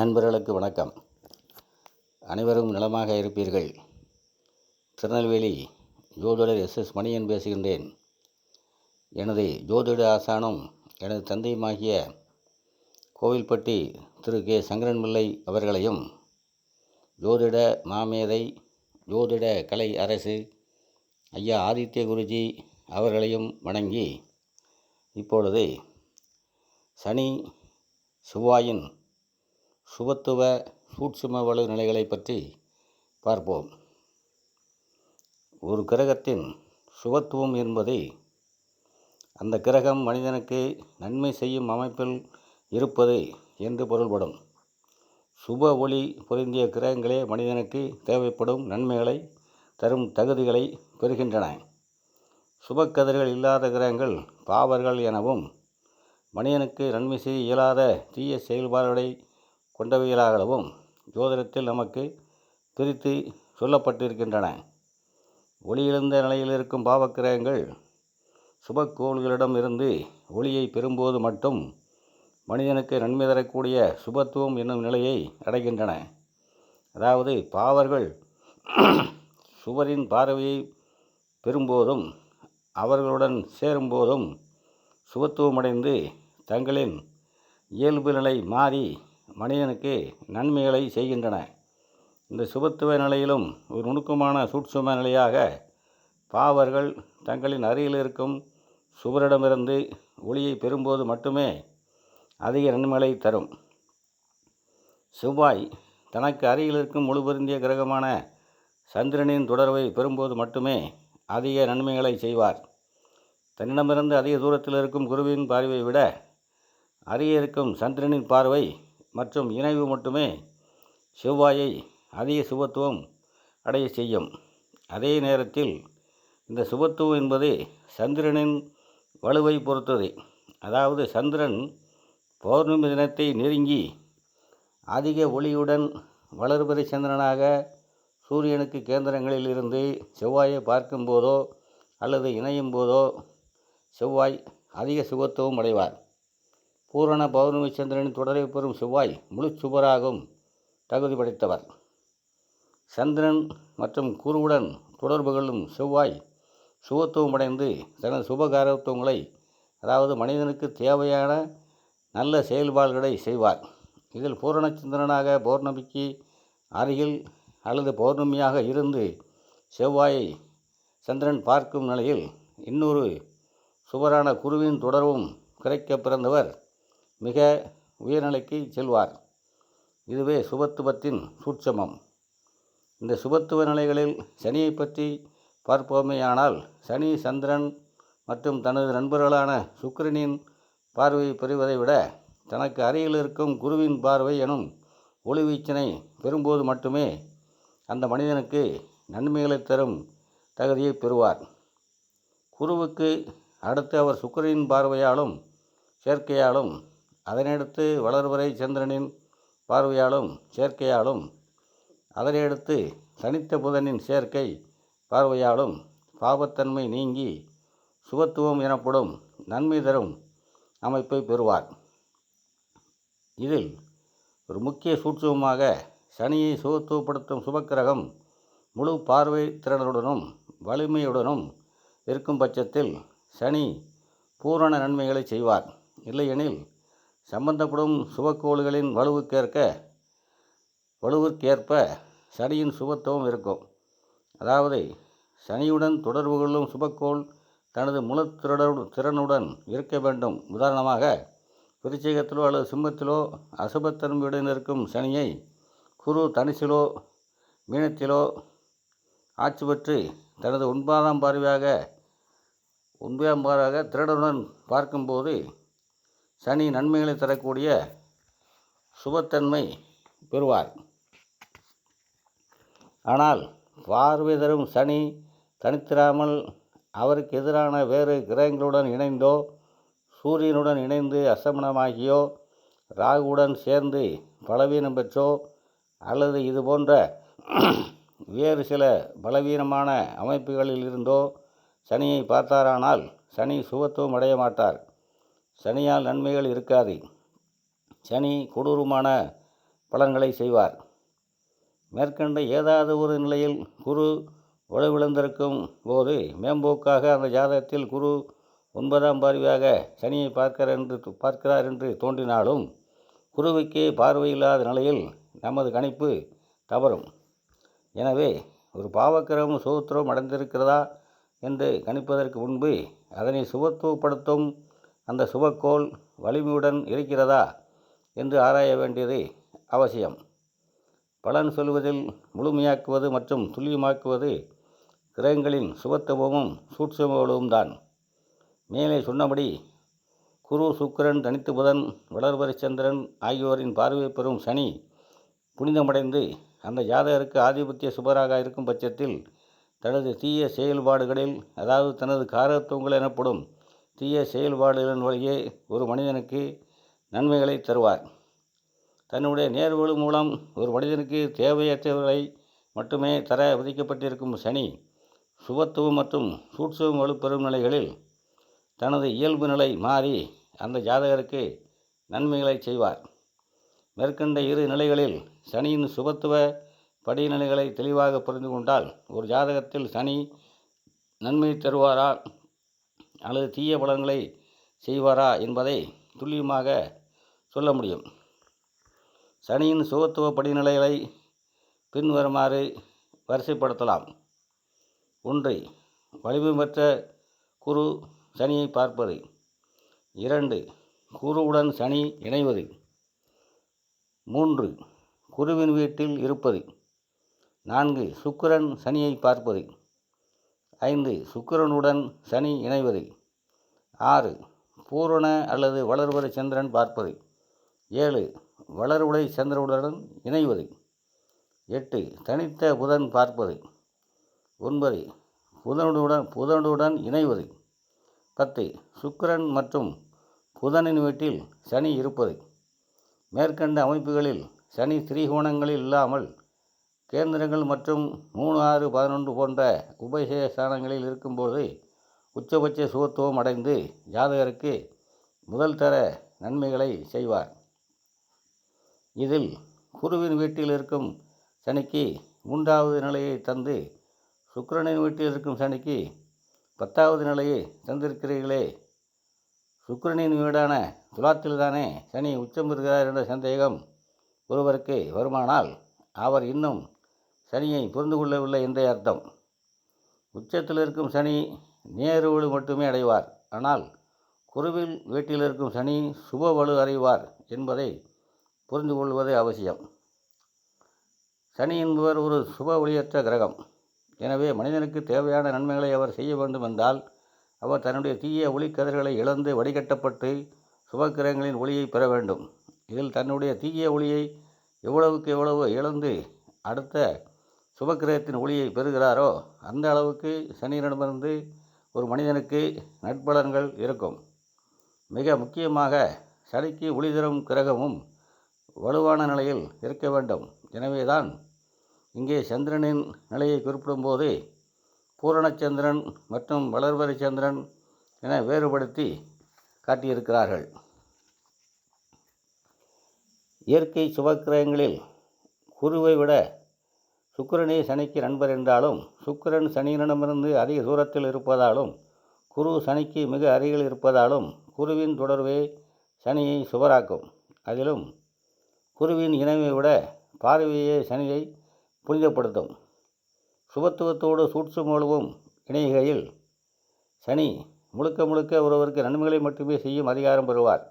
நண்பர்களுக்கு வணக்கம். அனைவரும் நலமாக இருப்பீர்கள். திருநெல்வேலி ஜோதிடர் எஸ். எஸ். மணியன் பேசுகின்றேன். எனது ஜோதிட ஆசானும் எனது தந்தையுமாகிய கோவில்பட்டி திரு. கே. சங்கரன்பிள்ளை அவர்களையும் ஜோதிட மாமேதை ஜோதிட கலை அரசு ஐயா ஆதித்ய குருஜி அவர்களையும் வணங்கி இப்பொழுது சனி செவ்வாயின் சுபத்துவ சூட்சும வலு நிலைகளை பற்றி பார்ப்போம். ஒரு கிரகத்தின் சுபத்துவம் என்பதை அந்த கிரகம் மனிதனுக்கு நன்மை செய்யும் அமைப்பில் இருப்பது என்று பொருள்படும். சுப ஒளி பொருந்திய கிரகங்களே மனிதனுக்கு தேவைப்படும் நன்மைகளை தரும் தகுதிகளை பெறுகின்றன. சுபக்கதிர்கள் இல்லாத கிரகங்கள் பாவர்கள் எனவும் மனிதனுக்கு நன்மை செய்ய இயலாத தீய செயல்பாடுகளை கொண்டவைகளாகவும் ஜோதிடத்தில் நமக்கு பிரித்து சொல்லப்பட்டிருக்கின்றன. ஒளியிழந்த நிலையில் இருக்கும் பாவக்கிரகங்கள் சுபக்கோள்களிடம் இருந்து ஒளியை பெறும்போது மட்டும் மனிதனுக்கு நன்மை தரக்கூடிய சுபத்துவம் என்னும் நிலையை அடைகின்றன. அதாவது பாவர்கள் சுவரின் பார்வையை பெறும்போதும் அவர்களுடன் சேரும்போதும் சுபத்துவமடைந்து தங்களின் இயல்பு நிலை மாறி மனிதனுக்கு நன்மைகளை செய்கின்றன. இந்த சுபத்துவ நிலையிலும் ஒரு நுணுக்கமான சூட்சும நிலையாக பாவர்கள் தங்களின் அருகில் இருக்கும் சுவரிடமிருந்து ஒளியை பெறும்போது மட்டுமே அதிக நன்மைகளை தரும். செவ்வாய் தனக்கு அருகில் இருக்கும் முழு பொருந்திய கிரகமான சந்திரனின் தொடர்பை பெறும்போது மட்டுமே அதிக நன்மைகளை செய்வார். தன்னிடமிருந்து அதிக தூரத்தில் இருக்கும் குருவின் பார்வையை விட அருகே இருக்கும் சந்திரனின் பார்வை மற்றும் இணைவு மட்டுமே செவ்வாயை அதிக சுபத்துவம் அடைய செய்யும். அதே நேரத்தில் இந்த சுபத்துவம் என்பது சந்திரனின் வலுவை பொறுத்தது. அதாவது சந்திரன் பௌர்ணமி தினத்தை நெருங்கி அதிக ஒளியுடன் வளர்பிறை சந்திரனாக சூரியனுக்கு கேந்திரங்களில் இருந்து செவ்வாயை பார்க்கும்போதோ அல்லது இணையும் போதோ செவ்வாய் அதிக சுபத்துவம் அடைவார். பூரண பௌர்ணமி சந்திரனின் தொடரை பெறும் செவ்வாய் முழு சுவராகும். தகுதி படைத்தவர். சந்திரன் மற்றும் குருவுடன் தொடர்பு கொள்ளும் செவ்வாய் சுபத்துவம் அடைந்து தனது சுபகாரத்துவங்களை அதாவது மனிதனுக்கு தேவையான நல்ல செயல்பாடுகளை செய்வார். இதில் பூரணச்சந்திரனாக பௌர்ணமிக்கு அருகில் அல்லது பௌர்ணமியாக இருந்து செவ்வாயை சந்திரன் பார்க்கும் நிலையில் இன்னொரு சுவரான குருவின் தொடர்பும் கிடைக்க பிறந்தவர் மிக உயர்நிலைக்கு செல்வார். இதுவே சுபத்துவத்தின் சூட்சமம். இந்த சுபத்துவ நிலைகளில் சனியை பற்றி பார்ப்போமேயானால் சனி சந்திரன் மற்றும் தனது நண்பர்களான சுக்கிரனின் பார்வையை பெறுவதை விட தனக்கு அருகில் இருக்கும் குருவின் பார்வை எனும் ஒளிவீச்சினை பெறும்போது மட்டுமே அந்த மனிதனுக்கு நன்மைகளை தரும் தகுதியை பெறுவார். குருவுக்கு அடுத்து அவர் சுக்கிரனின் பார்வையாலும் சேர்க்கையாலும் அதனையடுத்து வளர்வரை சந்திரனின் பார்வையாலும் சேர்க்கையாலும் அதனையடுத்து சனித்த புதனின் சேர்க்கை பார்வையாலும் பாவத்தன்மை நீங்கி சுபத்துவம் எனப்படும் நன்மை தரும் அமைப்பை பெறுவார். இதில் ஒரு முக்கிய சூட்சமாக சனியை சுகத்துவப்படுத்தும் சுபக்கிரகம் முழு பார்வை திறனுடனும் வலிமையுடனும் இருக்கும் பட்சத்தில் சனி பூரண நன்மைகளை செய்வார். இல்லையெனில் சம்பந்தப்படும் சுபக்கோள்களின் வலுவுக்கேற்க வலுவிற்கேற்ப சனியின் சுபத்துவம் இருக்கும். அதாவது சனியுடன் தொடர்பு கொள்ளும் சுபக்கோள் தனது முழு திறனுடன் இருக்க வேண்டும். உதாரணமாக விருச்சிகத்திலோ அல்லது சிம்மத்திலோ அசுபத்தன்மையுடன் இருக்கும் சனியை குரு தனிசிலோ மீனத்திலோ ஆட்சி பெற்று தனது ஒன்பதாம் பார்வையாக ஒன்பதாம் பார்வையாக திருடனுடன் பார்க்கும்போது சனி நன்மைகளை தரக்கூடிய சுபத்தன்மை பெறுவார். ஆனால் பார்வை தரும் சனி தனித்திராமல் அவருக்கு எதிரான வேறு கிரகங்களுடன் இணைந்தோ சூரியனுடன் இணைந்து அசமனமாகியோ ராகுவுடன் சேர்ந்து பலவீனம் பெற்றோ அல்லது இது போன்ற வேறு சில பலவீனமான அமைப்புகளில் இருந்தோ சனியை பார்த்தாரானால் சனி சுபத்துவம் அடைய மாட்டார். சனியால் நன்மைகள் இருக்காது. சனி கொடூரமான பலன்களை செய்வார். மேற்கண்ட ஏதாவது ஒரு நிலையில் குரு வலுவிழந்திருக்கும் போது மேம்போக்காக அந்த ஜாதகத்தில் குரு ஒன்பதாம் பார்வையாக சனியை பார்க்கிறார் என்று பார்க்கிறார் என்று தோன்றினாலும் குருவுக்கே பார்வையில்லாத நிலையில் நமது கணிப்பு தவறும். எனவே ஒரு பாவக்கிரமும் சுகத்திரம் அடைந்திருக்கிறதா என்று கணிப்பதற்கு முன்பு அதனை சுபத்துவப்படுத்தும் அந்த சுபக்கோள் வலிமையுடன் இருக்கிறதா என்று ஆராய வேண்டியது அவசியம். பலன் சொல்வதில் முழுமையாக்குவது மற்றும் துல்லியமாக்குவது கிரகங்களின் சுபத்துவமும் சூட்சமங்களும் தான் மேலே சொன்னபடி குரு சுக்கிரன் தனித்து புதன் வளர்வரை சந்திரன் ஆகியோரின் பார்வை பெறும் சனி புனிதமடைந்து அந்த ஜாதகருக்கு ஆதிபத்திய சுபராக இருக்கும் பட்சத்தில் தனது தீய செயல்பாடுகளில் அதாவது தனது காரத்துவங்கள் எனப்படும் தீய செயல்பாடுகளின் வழியே ஒரு மனிதனுக்கு நன்மைகளை தருவார். தன்னுடைய நேர்வுகள் மூலம் ஒரு மனிதனுக்கு தேவையற்றவர்களை மட்டுமே தர விதிக்கப்பட்டிருக்கும் சனி சுபத்துவம் மற்றும் சூட்சுவம் வலுப்பெறும் நிலைகளில் தனது இயல்பு நிலை மாறி அந்த ஜாதகருக்கு நன்மைகளை செய்வார். மேற்கண்ட இரு நிலைகளில் சனியின் சுபத்துவ படிநிலைகளை தெளிவாக புரிந்து கொண்டால் ஒரு ஜாதகத்தில் சனி நன்மை தருவாரா அல்லது தீய பலன்களை செய்வாரா என்பதை துல்லியமாக சொல்ல முடியும். சனியின் சுகத்துவ படிநிலைகளை பின்வருமாறு வரிசைப்படுத்தலாம். ஒன்று வலிமை பெற்ற குரு சனியை பார்ப்பது. இரண்டு குருவுடன் சனி இணைவது. மூன்று குருவின் வீட்டில் இருப்பது. நான்கு சுக்கிரன் சனியை பார்ப்பது. ஐந்து சுக்கிரனுடன் சனி இணைவது. ஆறு பூரண அல்லது வளர்வரை சந்திரன் பார்ப்பது. ஏழு வளர்வுடை சந்திரனுடன் இணைவது. எட்டு தனித்த புதன் பார்ப்பது. ஒன்பது புதனுடன் புதனுடன் இணைவது. பத்து சுக்கிரன் மற்றும் புதனின் வீட்டில் சனி இருப்பது. மேற்கண்ட அமைப்புகளில் சனி திரிகோணங்களில் இல்லாமல் கேந்திரங்கள் மற்றும் மூணு ஆறு பதினொன்று போன்ற உபசய ஸ்தானங்களில் இருக்கும்போது உச்சபட்ச சுகத்துவம் அடைந்து ஜாதகருக்கு முதல் தர நன்மைகளை செய்வார். இதில் குருவின் வீட்டில் இருக்கும் சனிக்கு மூன்றாவது நிலையை தந்து சுக்கரனின் வீட்டில் இருக்கும் சனிக்கு பத்தாவது நிலையை தந்திருக்கிறீர்களே. சுக்கரனின் வீடான துலாத்தில்தானே சனி உச்சம் பெறுகிறார் என்ற சந்தேகம் ஒருவருக்கு வருமானால் அவர் இன்னும் சனியை புரிந்து கொள்ளவில்லை என்றே அர்த்தம். உச்சத்தில் இருக்கும் சனி நேருவலு மட்டுமே அடைவார். ஆனால் குருவில் வீட்டில் இருக்கும் சனி சுப வலு அடைவார் என்பதை புரிந்து கொள்வது அவசியம். சனி என்பவர் ஒரு சுப ஒளியற்ற கிரகம். எனவே மனிதனுக்கு தேவையான நன்மைகளை அவர் செய்ய வேண்டும் என்றால் அவர் தன்னுடைய தீய ஒளிக்கதிர்களை இழந்து வடிகட்டப்பட்டு சுபக்கிரகங்களின் ஒளியை பெற வேண்டும். இதில் தன்னுடைய தீய ஒளியை எவ்வளவுக்கு எவ்வளவு இழந்து அடுத்த சுபக்கிரகத்தின் ஒளியை பெறுகிறாரோ அந்த அளவுக்கு சனியிடமிருந்து ஒரு மனிதனுக்கு நட்பலன்கள் இருக்கும். மிக முக்கியமாக சனிக்கு ஒளி தரும் கிரகமும் வலுவான நிலையில் இருக்க வேண்டும். எனவேதான் இங்கே சந்திரனின் நிலையை குறிப்பிடும்போது பூரணச்சந்திரன் மற்றும் வளர்வரை சந்திரன் என வேறுபடுத்தி காட்டியிருக்கிறார்கள். இயற்கை சுபக்கிரகங்களில் குருவை விட சுக்கிரனே சனிக்கு நண்பர் என்றாலும் சுக்கிரன் சனியிடமிருந்து அதிக தூரத்தில் இருப்பதாலும் குரு சனிக்கு மிக அருகில் இருப்பதாலும் குருவின் தொடர்பே சனியை சுவராக்கும். அதிலும் குருவின் இணைவை விட பார்வையே சனியை புனிதப்படுத்தும். சுபத்துவத்தோடு சூட்சுமளவும் இணைகையில் சனி முழுக்க முழுக்க ஒருவருக்கு நன்மைகளை மட்டுமே செய்யும் அதிகாரம் பெறுவார்.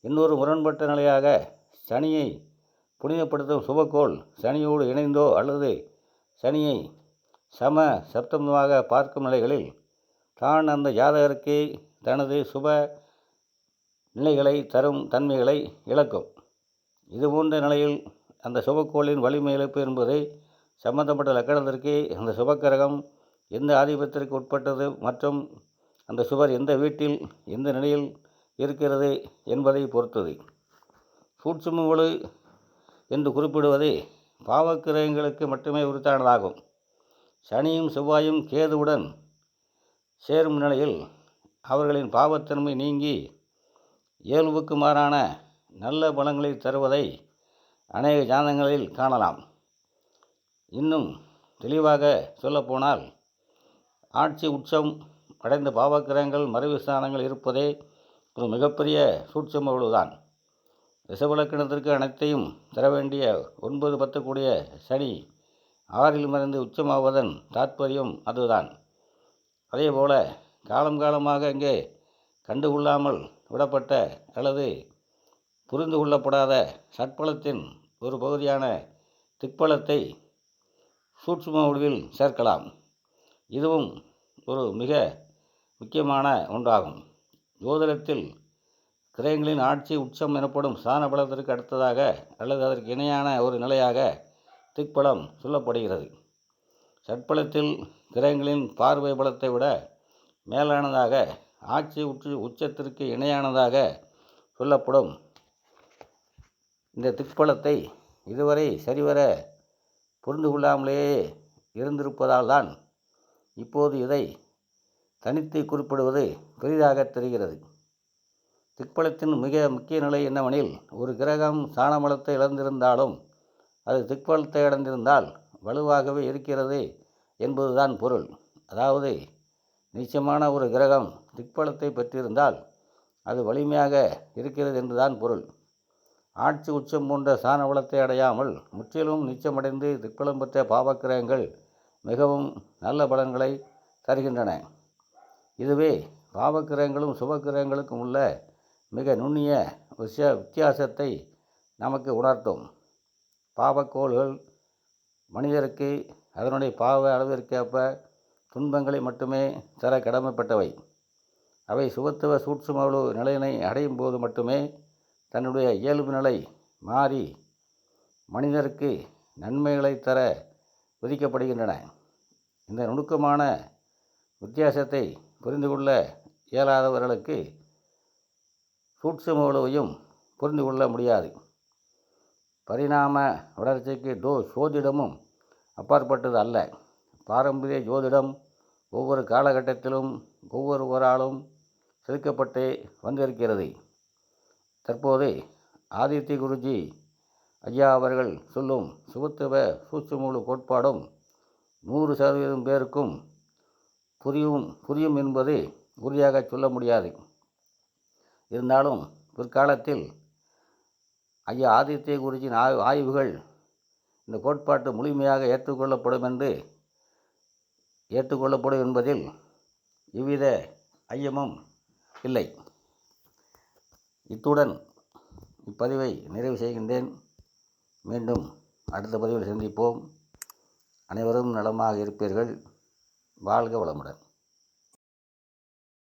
இன்னொரு முரண்பட்ட நிலையாக சனியை புனிதப்படுத்தும் சுபக்கோள் சனியோடு இணைந்தோ அல்லது சனியை சம சப்தமாக பார்க்கும் நிலைகளில் தான் அந்த ஜாதகருக்கு தனது சுப நிலைகளை தரும் தன்மைகளை இழக்கும். இதுபோன்ற நிலையில் அந்த சுபக்கோளின் வலிமை இழப்பு என்பதை சம்பந்தப்பட்ட லக்கணத்திற்கு அந்த சுபக்கிரகம் எந்த ஆதிபத்திற்கு உட்பட்டது மற்றும் அந்த சுவர் எந்த வீட்டில் எந்த நிலையில் இருக்கிறது என்பதை பொறுத்தது. சூட்சும என்று குறிப்பிடுவது பாவக்கிரகங்களுக்கு மட்டுமே உரித்தானதாகும். சனியும் செவ்வாயும் கேதுவுடன் சேரும் நிலையில் அவர்களின் பாவத்தன்மை நீங்கி இயல்புக்கு மாறான நல்ல பலங்களை தருவதை அநேக ஜாதங்களில் காணலாம். இன்னும் தெளிவாக சொல்லப்போனால் ஆட்சி உச்சம் அடைந்த பாவக்கிரகங்கள் மறைவு ஸ்தானங்கள் இருப்பதே ஒரு மிகப்பெரிய சூட்சம் அவ்வளவுதான் ரிஷபலக்கணத்திற்கு அனைத்தையும் தர வேண்டிய ஒன்பது பத்து கூடிய சனி ஆறில் மறைந்து உச்சமாவதன் தாற்பயம் அதுதான். அதேபோல காலம் காலமாக இங்கே கண்டுகொள்ளாமல் விடப்பட்ட அல்லது புரிந்து கொள்ளப்படாத சட்பலத்தின் ஒரு பகுதியான திக்பலத்தை சூட்சும ஒளிவில் சேர்க்கலாம். இதுவும் ஒரு மிக முக்கியமான ஒன்றாகும். ஜோதிடத்தில் கிரகங்களின் ஆட்சி உச்சம் எனப்படும் ஸ்தான பலத்திற்கு அடுத்ததாக அல்லது அதற்கு இணையான ஒரு நிலையாக திக்பலம் சொல்லப்படுகிறது. சட்பலத்தில் கிரகங்களின் பார்வை பலத்தை விட மேலானதாக ஆட்சி உற்று உச்சத்திற்கு இணையானதாக சொல்லப்படும் இந்த திக்பலத்தை இதுவரை சரிவர புரிந்து கொள்ளாமலேயே இருந்திருப்பதால் தான் இப்போது இதை தனித்து குறிப்பிடுவது பெரிதாக தெரிகிறது. திக்பலத்தின் மிக முக்கிய நிலை என்னவெனில் ஒரு கிரகம் சாணமலத்தை இழந்திருந்தாலும் அது திக்பலத்தை அடைந்திருந்தால் வலுவாகவே இருக்கிறது என்பதுதான் பொருள். அதாவது நிச்சயமான ஒரு கிரகம் திக்பலத்தை பெற்றிருந்தால் அது வலிமையாக இருக்கிறது என்றுதான் பொருள். ஆட்சி உச்சம் போன்ற சாண வளத்தை அடையாமல் முற்றிலும் நிச்சயமடைந்து திக்பலம் பெற்ற பாவக்கிரகங்கள் மிகவும் நல்ல பலன்களை தருகின்றன. இதுவே பாவக்கிரகங்களும் சுபக்கிரகங்களுக்கும் உள்ள மிக நுண்ணிய விஷய வித்தியாசத்தை நமக்கு உணர்த்தும். பாவக்கோள்கள் மனிதருக்கு அதனுடைய பாவ அளவிற்கேற்ப துன்பங்களை மட்டுமே தர கடமைப்பட்டவை. அவை சுகத்துவ சூட்சுமவளு நிலையினை அடையும் போது மட்டுமே தன்னுடைய இயல்பு நிலை மாறி மனிதருக்கு நன்மைகளை தர விதிக்கப்படுகின்றன. இந்த நுணுக்கமான வித்தியாசத்தை புரிந்து கொள்ள இயலாதவர்களுக்கு சூட்சுமவளுவையும் புரிந்து கொள்ள முடியாது. பரிணாம வளர்ச்சிக்கு டோ சோதிடமும் அப்பாற்பட்டது அல்ல. பாரம்பரிய ஜோதிடம் ஒவ்வொரு காலகட்டத்திலும் ஒவ்வொருவராலும் செதுக்கப்பட்டே வந்திருக்கிறது. தற்போது ஆதித்ய குருஜி ஐயா அவர்கள் சொல்லும் சுபத்துவ சூட்சுமுழு கோட்பாடும் நூறு சதவீதம் பேருக்கும் புரியும் புரியும் என்பது உறுதியாக சொல்ல முடியாது. இருந்தாலும் பிற்காலத்தில் ஐயா ஆதித்ய குருஜியின் ஆய் ஆய்வுகள் இந்த கோட்பாட்டு முழுமையாக ஏற்றுக்கொள்ளப்படும் என்று ஏற்றுக்கொள்ளப்படும் என்பதில் எவ்வித ஐயமும் இல்லை. இத்துடன் இப்பதிவை நிறைவு செய்கின்றேன். மீண்டும் அடுத்த பதிவில் சந்திப்போம். அனைவரும் நலமாக இருப்பீர்கள். வாழ்க வளமுடன்.